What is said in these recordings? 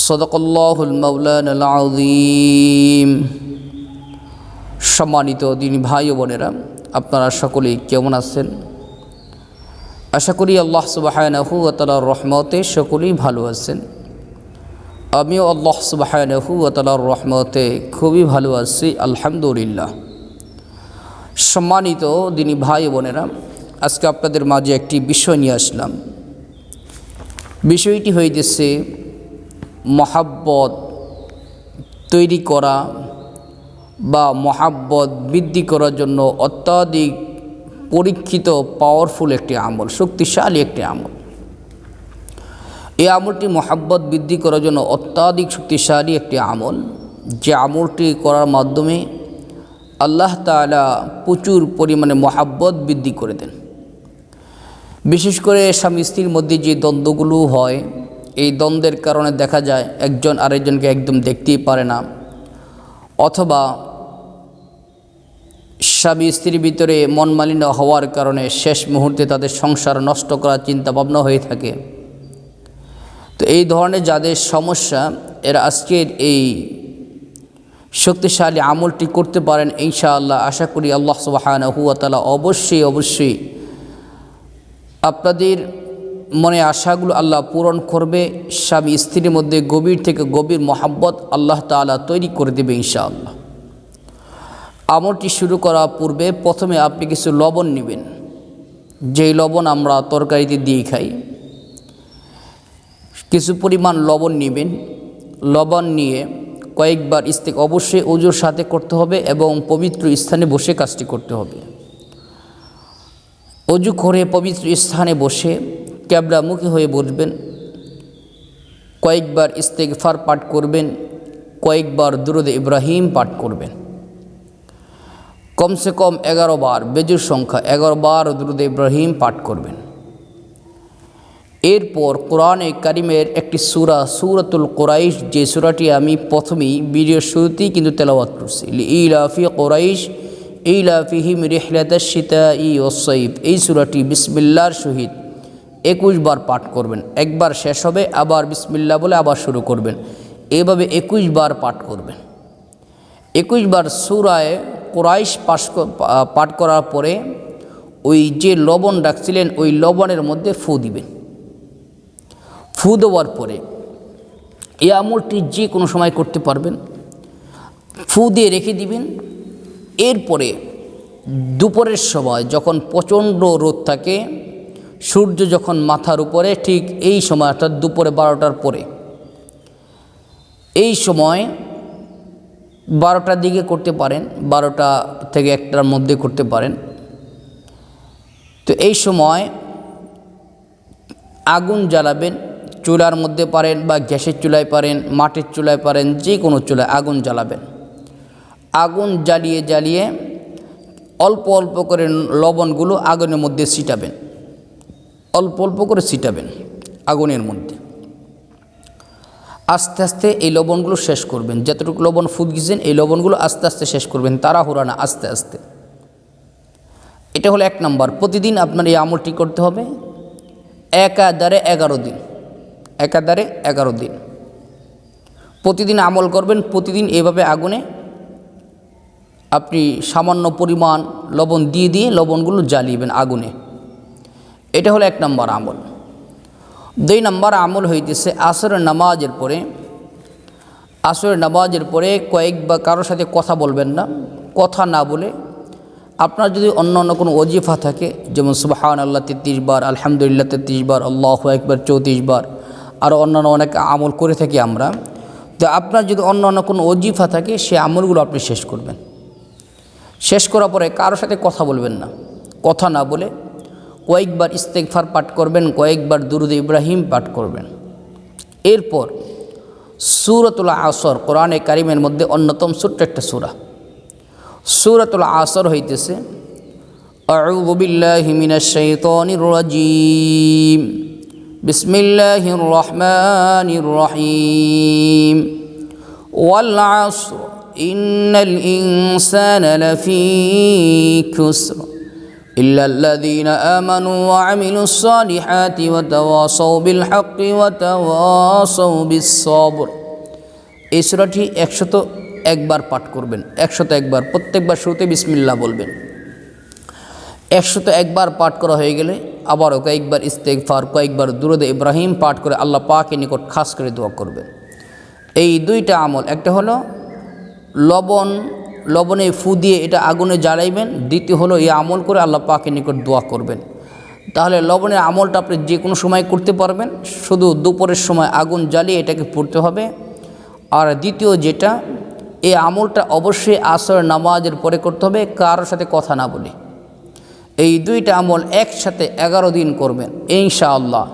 صدق الله المولانا العظيم সম্মানিত দিনী ভাই ও বোনেরা আপনারা সকলেই কেমন আছেন আশা করি আল্লাহ সুবাহানাহু তালার রহমতে সকলেই ভালো আছেন আমিও আল্লাহ সুবাহানাহু তালার রহমতে খুবই ভালো আছি আলহামদুলিল্লাহ সম্মানিত দিনী ভাই ও বোনেরা আজকে আপনাদের মাঝে একটি বিষয় নিয়ে আসলাম বিষয়টি হইতেছে মহাব্বত তৈরি করা বা মহাব্বত বৃদ্ধি করার জন্য অত্যাধিক পরীক্ষিত পাওয়ারফুল একটি আমল, শক্তিশালী একটি আমল। এই আমলটি মহাব্বত বৃদ্ধি করার জন্য অত্যাধিক শক্তিশালী একটি আমল। যে আমলটি করার মাধ্যমে আল্লাহ তালা প্রচুর পরিমাণে মহাব্বত বৃদ্ধি করে দেন। বিশেষ করে স্বামী স্ত্রীর মধ্যে যে দ্বন্দ্বগুলো হয় এই দ্বন্দ্বের কারণে দেখা যায় একজন আরেকজনকে একদম দেখতেই পারে না। অথবা স্বামী স্ত্রীর ভিতরে মন মালিন্য হওয়ার কারণে শেষ মুহূর্তে তাদের সংসার নষ্ট করার চিন্তা ভাবনা হয়ে থাকে। তো এই ধরনের যাদের সমস্যা, এরা আজকের এই শক্তিশালী আমলটি করতে পারেন ইনশাআল্লাহ। আশা করি আল্লাহ সুবাহান হুয়া তালা অবশ্যই অবশ্যই আপনাদের মনে আশাগুলো আল্লাহ পূরণ করবে, স্বামী স্ত্রীর মধ্যে গভীর থেকে গভীর মহাব্বত আল্লাহ তালা তৈরি করে দেবে ইনশাআল্লাহ। আমলটি শুরু করার পূর্বে প্রথমে আপনি কিছু লবণ নেবেন। যেই লবণ আমরা তরকারিতে দিয়ে খাই। কিছু পরিমাণ লবণ নেবেন। লবণ নিয়ে কয়েকবার ইস্তেক অবশ্যই ওজোর সাথে করতে হবে এবং পবিত্র স্থানে বসে কাজটি করতে হবে। অজু করে পবিত্র স্থানে বসে ক্যাবলামুখী হয়ে বসবেন। কয়েকবার ইস্তেকফার পাঠ করবেন, কয়েকবার দুরুদ ইব্রাহিম পাঠ করবেন। কমসে কম এগারো বার, বেজুর সংখ্যা এগারো বার দুরুদ ইব্রাহিম পাঠ করবেন। এরপর কোরআনে কারিমের একটি সুরা, সুরাতুল কোরাইশ, যে সুরাটি আমি প্রথমেই ভিডিওর শুরুতেই কিন্তু তেলাওয়াত করছি। ইলাফি কোরাইশ ইলাফিহিম রেহলাত সীতা ই এই সুরাটি বিসমিল্লার সহিত একুশ বার পাঠ করবেন। একবার শেষ হবে, আবার বিসমিল্লা বলে আবার শুরু করবেন। এভাবে একুশ বার পাঠ করবেন। একুশ বার সুরায় কোরাইশ পাশ পাঠ করার পরে ওই যে লবণ ডাকছিলেন ওই লবণের মধ্যে ফু দিবেন। ফু দেওয়ার পরে এই আমলটি যে কোনো সময় করতে পারবেন। ফু দিয়ে রেখে দিবেন। এরপরে দুপুরের সময় যখন প্রচণ্ড রোদ থাকে সূর্য যখন মাথার উপরে, ঠিক এই সময়, অর্থাৎ দুপুরে বারোটার পরে। এই সময় বারোটার দিকে করতে পারেন, বারোটা থেকে একটার মধ্যে করতে পারেন। তো এই সময় আগুন জ্বালাবেন, চুলার মধ্যে পারেন বা গ্যাসের চুলায় পারেন, মাটির চুলায় পারেন, যে কোনো চুলায় আগুন জ্বালাবেন। আগুন জ্বালিয়ে জ্বালিয়ে অল্প অল্প করে লবণগুলো আগুনের মধ্যে ছিটাবেন। অল্প অল্প করে ছিটাবেন আগুনের মধ্যে। আস্তে আস্তে এই লবণগুলো শেষ করবেন। যতটুকু লবণ ফুট গিয়েছেন এই লবণগুলো আস্তে আস্তে শেষ করবেন। তাড়াহুড়া না, আস্তে আস্তে। এটা হলো এক নম্বর। প্রতিদিন আপনার এই আমলটি করতে হবে। একাধারে এগারো দিন। একাধারে এগারো দিন। প্রতিদিন আমল করবেন, প্রতিদিন এভাবে আগুনে আপনি সামান্য পরিমাণ লবণ দিয়ে দিয়ে লবণগুলো জ্বালিয়েবেন আগুনে। এটা হলো এক নম্বর আমল। দুই নম্বর আমল হইতেছে আসরের নামাজের পরে। আসরের নামাজের পরে কয়েকবার কারোর সাথে কথা বলবেন না, কথা না বলে। আপনার যদি অন্য অন্য কোনো ওজিফা থাকে, যেমন সুবাহান আল্লাহ তেত্রিশ বার, আলহামদুলিল্লাহ তেত্রিশ বার, আল্লাহ একবার চৌত্রিশ বার আরও অন্যান্য অনেক আমল করে থাকি আমরা, তো আপনার যদি অন্য অন্য কোনো ওজিফা থাকে, সে আমলগুলো আপনি শেষ করবেন। শেষ করার পরে কারোর সাথে কথা বলবেন না, কথা না বলে কয়েকবার ইস্তেকফার পাঠ করবেন কয়েকবার দুরুদ ইব্রাহিম পাঠ করবেন এরপর সুরতুল আসর কোরআনে কারিমের মধ্যে অন্যতম ছোট্ট একটা সুরা সুরতুল আসর হইতেছে أعوذ بالله من الشيطان الرجيم بسم الله الرحمن الرحيم والعصر إن الإنسان لفي كسر إلا الذين آمنوا وعملوا الصالحات وتواصوا بالحق وتواصوا بالصبر এই সুরাটি একশত একবার পাঠ করবেন একশত একবার প্রত্যেকবার শুরুতে বিসমিল্লা বলবেন একশত একবার পাঠ করা হয়ে গেলে আবারও কয়েকবার ইস্তেকফার কয়েকবার দুরদে ইব্রাহিম পাঠ করে আল্লাহ পাকের নিকট খাস করে দোয়া করবেন এই দুইটা আমল একটা হলো লবণ লবণে ফু দিয়ে এটা আগুনে জ্বালাইবেন। দ্বিতীয় হলো এই আমল করে আল্লাহ পাকের নিকট দোয়া করবেন। তাহলে লবণের আমলটা আপনি যে কোনো সময় করতে পারবেন। শুধু দুপুরের সময় আগুন জ্বালিয়ে এটাকে পড়তে হবে। আর দ্বিতীয় যেটা, এই আমলটা অবশ্যই আসর নামাজের পরে করতে হবে, কারোর সাথে কথা না বলে। এই দুইটা আমল একসাথে এগারো দিন করবেন, ইনশাআল্লাহ।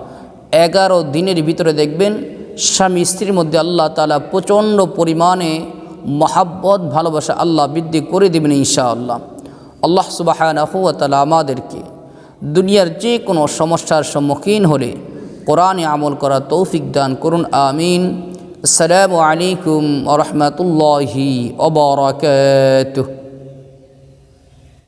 এগারো দিনের ভিতরে দেখবেন, স্বামী স্ত্রীর মধ্যে আল্লাহ তালা প্রচণ্ড পরিমাণে মহাব্বত, ভালোবাসা আল্লাহ বৃদ্ধি করে দেবেন ইনশাআল্লাহ। আল্লাহ সুবাহ তালা আমাদেরকে দুনিয়ার যে কোনো সমস্যার সম্মুখীন হলে কোরআনে আমল করা তৌফিক দান করুন, আমিন। আসসালামু আলাইকুম রহমতুল্লাহি অবরাকাতুহ